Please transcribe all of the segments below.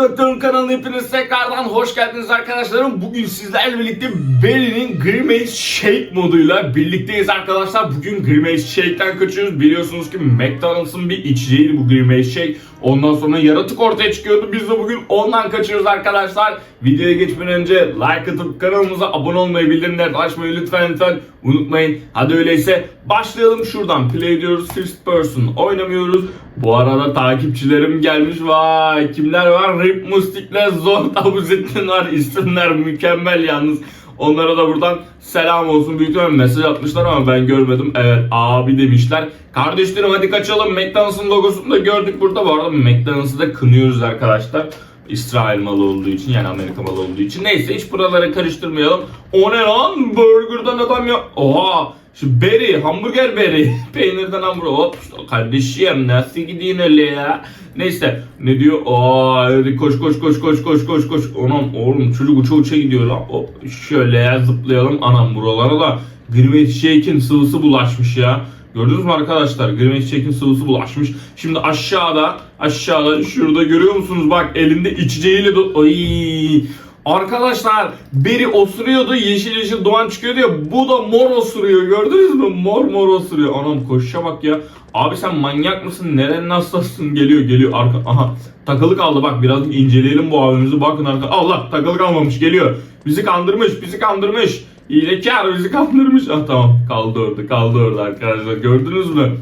Doktor'un kanalına hepiniz tekrardan hoş geldiniz arkadaşlarım. Bugün sizlerle birlikte Berry'nin Grimace Shake moduyla birlikteyiz arkadaşlar. Bugün Grimace Shake'ten kaçıyoruz. Biliyorsunuz ki McDonald's'ın bir içeceğiydi bu Grimace Shake. Ondan sonra yaratık ortaya çıkıyordu. Biz de bugün ondan kaçıyoruz arkadaşlar. Videoya geçmeden önce like atıp kanalımıza abone olmayı, bildirimleri açmayı lütfen lütfen unutmayın. Hadi öyleyse başlayalım şuradan. Play ediyoruz first person. Oynamıyoruz. Bu arada takipçilerim gelmiş. Vay kimler var? Rip Mustik'le Zor Tabuzettin var. İsimler mükemmel yalnız. Onlara da buradan selam olsun. Büyük ihtimalle mesaj atmışlar ama ben görmedim. Evet abi demişler. Kardeşlerim hadi kaçalım. McDonald's'ın logosunu da gördük burada. Bu arada McDonald's'ı da kınıyoruz arkadaşlar. İsrail malı olduğu için yani Amerika malı olduğu için. Neyse hiç buraları karıştırmayalım. O ne lan? Burger'dan adam ya. Oha! Şu Berry, hamburger Berry. Peynirden hamburger. Hop kardeşim nasıl gidiyorsun öyle ya? Neyse ne diyor? Aa hadi koş koş koş koş koş koş koş. Anam oğlum çocuk uça uça gidiyor lan. Hop şöyle ya zıplayalım. Anam buralara da Grimace Shake'in sıvısı bulaşmış ya. Gördünüz mü arkadaşlar? Grimace Shake'in sıvısı bulaşmış. Şimdi aşağıda, aşağıda şurada görüyor musunuz? Bak elinde içeceğiyle do... Ay. Arkadaşlar biri osuruyordu yeşil yeşil doğan çıkıyordu ya bu da mor osuruyor. Gördünüz mü? Mor mor osuruyor. Anam koşuşa bak ya. Abi sen manyak mısın? Nerenin hastasın geliyor geliyor. Arka aha takılı kaldı. Bak birazcık inceleyelim bu abimizi. Bakın arka Allah takılı kalmamış. Geliyor. Bizi kandırmış bizi kandırmış hilekar bizi kandırmış ah tamam kaldı orada kaldı orada arkadaşlar gördünüz mü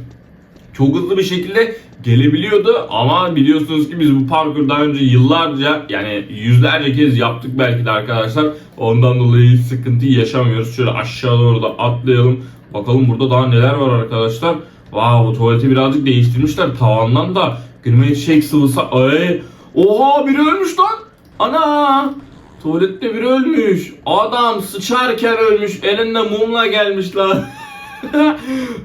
çok hızlı bir şekilde gelebiliyordu ama biliyorsunuz ki biz bu parkur daha önce yıllarca yani yüzlerce kez yaptık belki de arkadaşlar. Ondan dolayı sıkıntı yaşamıyoruz. Şöyle aşağı doğru da atlayalım. Bakalım burada daha neler var arkadaşlar. Wow tuvaleti birazcık değiştirmişler. Tavandan da Grimace Shake sıvısı. Ay. Oha biri ölmüş lan. Ana. Tuvalette biri ölmüş. Adam sıçarken ölmüş. Elinde mumla gelmiş lan.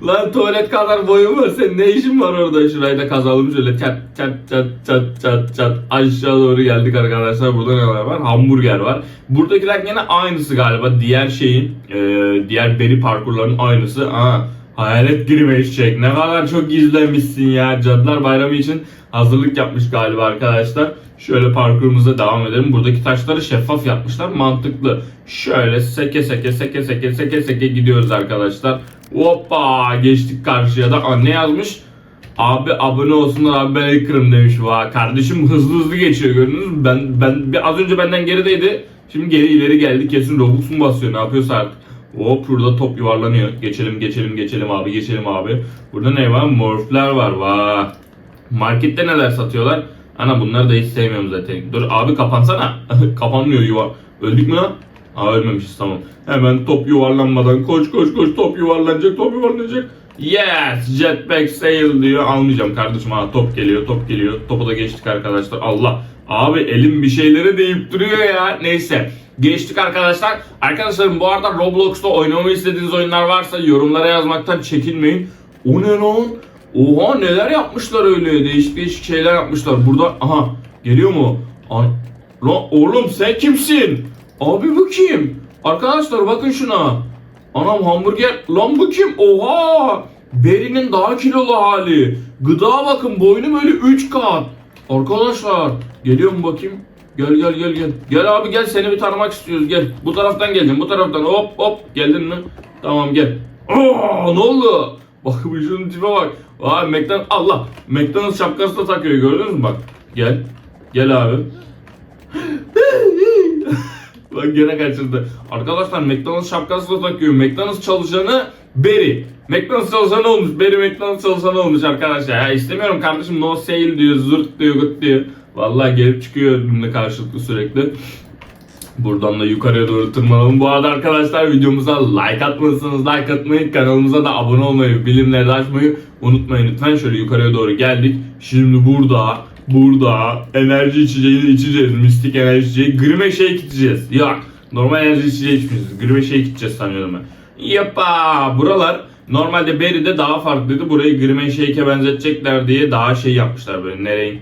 Lan tuvalet kadar boyun var. Senin ne işin var orada? Şurayı da kazalım şöyle. Çat çat çat çat çat çat. Aşağı doğru geldik arkadaşlar. Burada neler var? Hamburger var. Buradakiler yine aynısı galiba. Diğer şeyin e, diğer beri parkurların aynısı. Aa, hayalet girme eşek ne kadar çok gizlemişsin ya cadılar bayramı için hazırlık yapmış galiba arkadaşlar Şöyle parkurumuza devam edelim. Buradaki taşları şeffaf yapmışlar. Mantıklı. Şöyle seke seke seke seke seke seke gidiyoruz arkadaşlar. Hoppa geçtik karşıya da. Aa, ne yazmış? Abi abone olsunlar abi ben ekranım demiş. Vay kardeşim hızlı hızlı geçiyor gördünüz mü? Ben, ben az önce benden gerideydi. Şimdi geri ileri geldi. Kesin Robux mu basıyor ne yapıyorsa artık. Hop burada top yuvarlanıyor. Geçelim geçelim geçelim abi geçelim abi. Burada ne var? Morfler var. Vay. Markette neler satıyorlar? Ana bunları da hiç sevmiyorum zaten. Dur abi kapansana. Kapanmıyor yuva. Öldük mü lan? Aa ölmemişiz tamam. Hemen top yuvarlanmadan koş koş koş top yuvarlanacak top yuvarlanacak. Yes jetpack sail diyor. Almayacağım kardeşim ha top geliyor top geliyor. Topu da geçtik arkadaşlar. Allah. Abi elim bir şeyleri deyip duruyor ya. Neyse. Geçtik arkadaşlar. Arkadaşlarım bu arada Roblox'ta oynamamı istediğiniz oyunlar varsa yorumlara yazmaktan çekinmeyin. O ne lan? Oha neler yapmışlar öyle değişik değişik şeyler yapmışlar. Burada aha geliyor mu? An Lan oğlum sen kimsin? Abi bu kim? Arkadaşlar bakın şuna. Anam hamburger. Lan bu kim? Oha! Beri'nin daha kilolu hali. Gıda bakın boynu böyle 3 kat. Arkadaşlar geliyor mu bakayım? Gel gel gel gel. Gel abi gel seni bir tanımak istiyoruz gel. Bu taraftan geleceğim bu taraftan hop hop geldin mi? Tamam gel. Aa, ne oldu? Bak bu şunun tipe bak. Vay McDonald's Allah. McDonald's şapkası da takıyor gördünüz mü bak. Gel. Gel abi. Bak gene kaçırdı. Arkadaşlar McDonald's şapkası da takıyor. McDonald's çalışanı Berry. McDonald's çalışanı olmuş. Berry McDonald's çalışanı olmuş arkadaşlar. Ya istemiyorum kardeşim no sale diyor, zırt diyor, gıt diyor. Vallahi gelip çıkıyor benimle karşılıklı sürekli. Buradan da yukarıya doğru tırmanalım. Bu arada arkadaşlar videomuza like atmalısınız. Like atmayı, kanalımıza da abone olmayı, bilimleri açmayı unutmayın lütfen. Şöyle yukarıya doğru geldik. Şimdi burada, burada enerji içeceği içeceğiz. Mistik enerji içeceği. Grime shake içeceğiz. Yok. Normal enerji içeceği içmeyeceğiz. Grime shake içeceğiz sanıyorum ben. Yappa. Buralar Normalde Berry'de daha farklıydı. Burayı Grimen Shake'e benzetecekler diye daha şey yapmışlar böyle ne renk?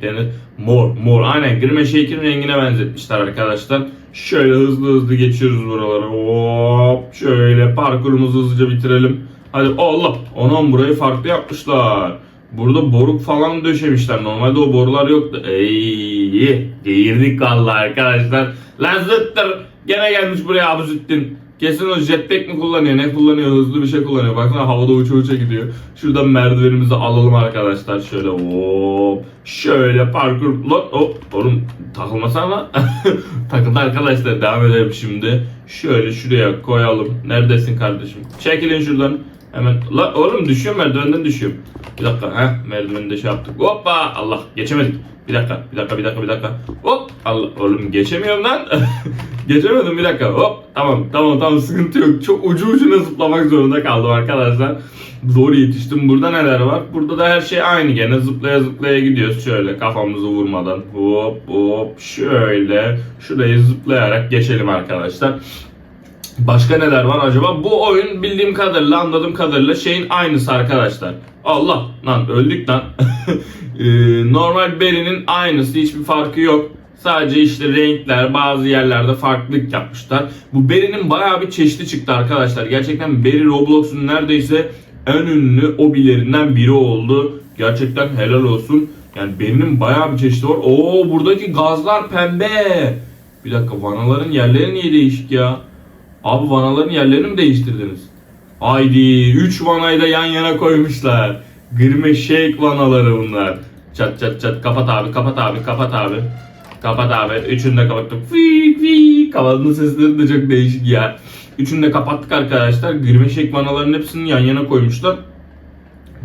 Mor, mor. Aynen Grimen Shake'in rengine benzetmişler arkadaşlar. Şöyle hızlı hızlı geçiyoruz buraları. Hop şöyle parkurumuzu hızlıca bitirelim. Hadi Allah. Anam burayı farklı yapmışlar. Burada boruk falan döşemişler. Normalde o borular yoktu. Ey, geğirdik vallahi arkadaşlar. Lan zıttır. Gene gelmiş buraya Abu Züttin. Kesin o jetpack mi kullanıyor, ne kullanıyor, hızlı bir şey kullanıyor. Baksana havada uça uça gidiyor. Şuradan merdivenimizi alalım arkadaşlar. Şöyle hop. Şöyle parkur. Lan hop. Oğlum takılmasana. Takıldı arkadaşlar. Devam edelim şimdi. Şöyle şuraya koyalım. Neredesin kardeşim? Çekilin şuradan. Hemen. La oğlum düşüyorum merdivenden düşüyorum. Bir dakika. Heh merdiveni de şey yaptık. Hoppa. Allah geçemedik. Bir dakika, bir dakika, bir dakika, bir dakika. Hop! Allah, oğlum geçemiyorum lan. Geçemedim bir dakika. Hop! Tamam, tamam, tamam sıkıntı yok. Çok ucu ucuna zıplamak zorunda kaldım arkadaşlar. Zor yetiştim. Burada neler var? Burada da her şey aynı gene. Zıplaya zıplaya gidiyoruz şöyle kafamızı vurmadan. Hop hop şöyle. Şurayı zıplayarak geçelim arkadaşlar. Başka neler var acaba? Bu oyun bildiğim kadarıyla anladığım kadarıyla şeyin aynısı arkadaşlar. Allah lan öldük lan. Ee, normal Berry'nin aynısı hiçbir farkı yok. Sadece işte renkler bazı yerlerde farklılık yapmışlar. Bu Berry'nin bayağı bir çeşidi çıktı arkadaşlar. Gerçekten Berry Roblox'un neredeyse en ünlü obilerinden biri oldu. Gerçekten helal olsun. Yani Berry'nin bayağı bir çeşidi var. Oo buradaki gazlar pembe. Bir dakika vanaların yerleri niye değişik ya? Abi vanaların yerlerini mi değiştirdiniz? Haydi 3 vanayı da yan yana koymuşlar. Gırme shake vanaları bunlar. Çat çat çat kapat abi kapat abi kapat abi. Kapat abi. Üçünü de kapattık. Fik fik. Kapatma sesleri de çok değişik ya. Üçünü de kapattık arkadaşlar. Gırme shake vanaların hepsini yan yana koymuşlar.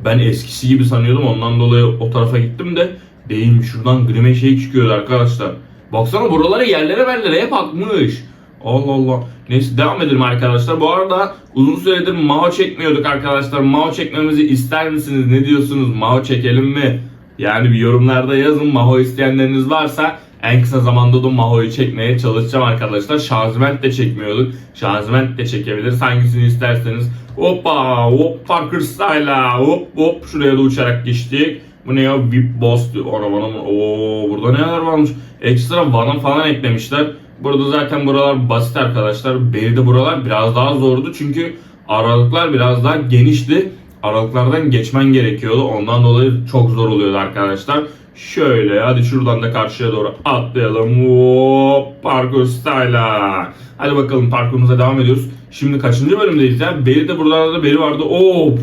Ben eskisi gibi sanıyordum. Ondan dolayı o tarafa gittim de değilmiş. Şuradan grime şey çıkıyordu arkadaşlar. Baksana buralara yerlere verlere hep akmış. Allah Allah. Neyse devam edelim arkadaşlar. Bu arada uzun süredir Mao çekmiyorduk arkadaşlar. Mao çekmemizi ister misiniz? Ne diyorsunuz? Mao çekelim mi? Yani bir yorumlarda yazın. Mao isteyenleriniz varsa en kısa zamanda da Maho'yu çekmeye çalışacağım arkadaşlar. Şarjment de çekmiyorduk. Şarjment de çekebiliriz. Hangisini isterseniz. Hoppa hop Parker Style'a hop hop şuraya da uçarak geçtik. Bu ne ya? VIP Boss mı? Oo burada neler varmış? Ekstra vana falan eklemişler. Burada zaten buralar basit arkadaşlar. Beride buralar biraz daha zordu çünkü aralıklar biraz daha genişti. Aralıklardan geçmen gerekiyordu. Ondan dolayı çok zor oluyordu arkadaşlar. Şöyle hadi şuradan da karşıya doğru atlayalım. Hop, parkur style'a. Hadi bakalım parkurumuza devam ediyoruz. Şimdi kaçıncı bölümdeyiz ya? Beri de buralarda da beri vardı. Of!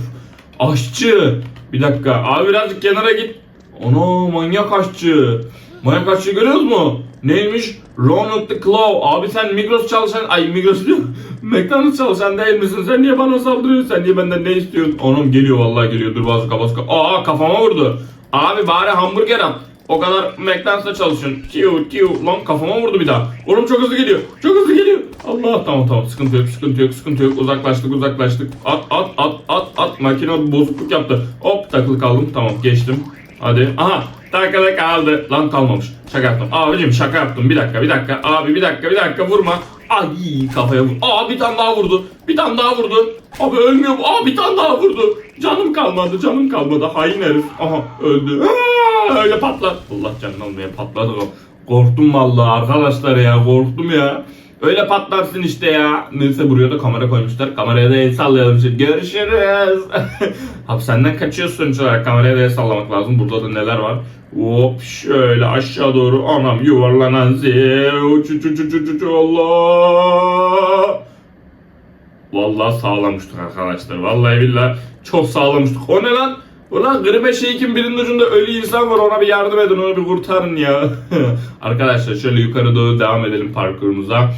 Aşçı! Bir dakika. Abi birazcık kenara git. Ana manyak aşçı. Manyak aşçı görüyoruz mu? Neymiş? Ronald the Claw. Abi sen Migros çalışan... Ay Migros diyor. McDonald's çalışan değil misin? Sen niye bana saldırıyorsun? Sen niye benden ne istiyorsun? Anam geliyor vallahi geliyor. Dur bazı kafası... Aa kafama vurdu. Abi bari hamburger at. O kadar McDonald's'ta çalışıyorsun. Tiu tiu. Lan kafama vurdu bir daha. Oğlum çok hızlı geliyor. Çok hızlı geliyor. Allah tamam tamam sıkıntı yok sıkıntı yok sıkıntı yok. Uzaklaştık uzaklaştık. At at at at at. Makine bozukluk yaptı. Hop takılı kaldım. Tamam geçtim. Hadi. Aha takılı kaldı. Lan kalmamış. Şaka yaptım. Abicim şaka yaptım. Bir dakika bir dakika. Abi bir dakika bir dakika vurma. Ay kafaya vur. Aa bir tane daha vurdu. Bir tane daha vurdu. Abi ölmüyor bu. Aa bir tane daha vurdu. Canım kalmadı. Canım kalmadı. Hain herif. Aha öldü. Aa, öyle patlar. Allah canını almaya patladı o. Korktum vallahi arkadaşlar ya. Korktum ya. Öyle patlarsın işte ya. Neyse buraya da kamera koymuşlar. Kameraya da el sallayalım şimdi. Görüşürüz. Hapishaneden kaçıyorsun sonuç olarak. Kameraya da el sallamak lazım. Burada da neler var. Hop şöyle aşağı doğru. Anam yuvarlanan zil. Uç. Allah. Vallahi sağlamıştık arkadaşlar. Vallahi billahi çok sağlamıştık. O ne lan? Ulan gribe şeykin birinin ucunda ölü insan var ona bir yardım edin onu bir kurtarın ya. arkadaşlar şöyle yukarı doğru devam edelim parkurumuza.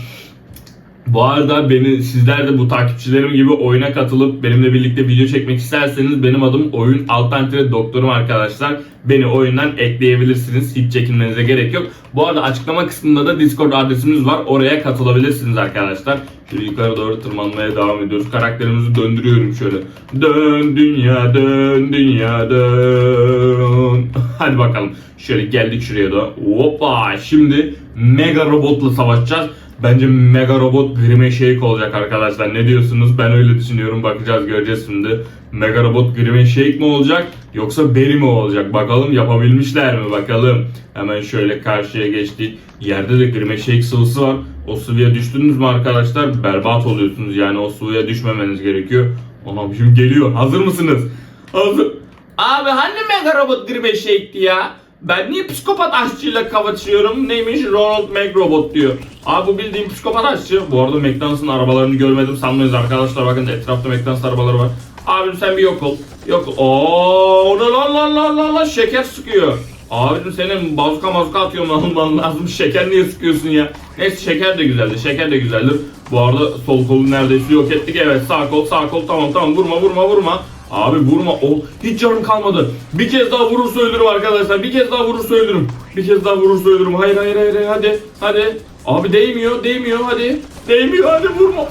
Bu arada beni sizler de bu takipçilerim gibi oyuna katılıp benimle birlikte video çekmek isterseniz benim adım Oyun Alternatif Doktorum arkadaşlar. Beni oyundan ekleyebilirsiniz. Hiç çekinmenize gerek yok. Bu arada açıklama kısmında da Discord adresimiz var. Oraya katılabilirsiniz arkadaşlar. Şöyle yukarı doğru tırmanmaya devam ediyoruz. Karakterimizi döndürüyorum şöyle. Dön dünya dön dünya dön. Hadi bakalım. Şöyle geldik şuraya da. Hoppa. Şimdi mega robotla savaşacağız. Bence Mega Robot Grime Shake olacak arkadaşlar. Ne diyorsunuz? Ben öyle düşünüyorum. Bakacağız göreceğiz şimdi. Mega Robot Grime Shake mi olacak? Yoksa Berry mi olacak? Bakalım yapabilmişler mi? Bakalım. Hemen şöyle karşıya geçtik. Yerde de Grime Shake sıvısı var. O sıvıya düştünüz mü arkadaşlar? Berbat oluyorsunuz. Yani o sıvıya düşmemeniz gerekiyor. Anam şimdi geliyor. Hazır mısınız? Hazır. Abi hani mega robot Grimey Shake'ti ya? Ben niye psikopat aşçıyla kafaçıyorum? Neymiş? Ronald McRobot diyor. Abi bu bildiğim psikopat aşçı. Bu arada McDonald's'ın arabalarını görmedim sanmayız arkadaşlar. Bakın etrafta McDonald's arabaları var. Abim sen bir yok ol. Yok. Ooo ne lan lan lan lan lan şeker sıkıyor. Abim senin bazuka mazuka atıyor alman lazım. Şeker niye sıkıyorsun ya? Neyse şeker de güzeldi. Şeker de güzeldir. Bu arada sol kolu neredeyse yok ettik. Evet sağ kol sağ kol tamam tamam vurma vurma vurma. Abi vurma o hiç canım kalmadı. Bir kez daha vurursa ölürüm arkadaşlar. Bir kez daha vurursa ölürüm. Bir kez daha vurursa ölürüm. Hayır hayır hayır hayır, hadi hadi. Abi değmiyor değmiyor hadi. Değmiyor hadi vurma.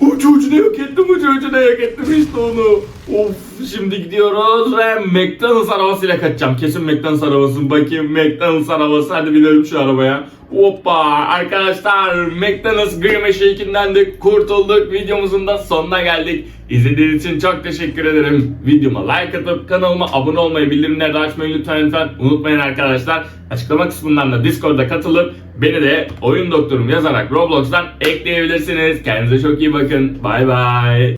Ucu ucuna yok ettim ucu ucuna yok ettim işte onu. Of şimdi gidiyoruz ve McDonald's arabasıyla kaçacağım. Kesin McDonald's arabası. Bakayım McDonald's arabası. Hadi binelim şu arabaya. Hoppa arkadaşlar McDonald's Grimace Shake'inden de kurtulduk. Videomuzun da sonuna geldik. İzlediğiniz için çok teşekkür ederim. Videoma like atıp kanalıma abone olmayı, bildirimleri açmayı lütfen lütfen unutmayın arkadaşlar. Açıklama kısmından da Discord'a katılıp beni de oyun doktorum yazarak Roblox'tan ekleyebilirsiniz. Kendinize çok iyi bakın. Bay bay.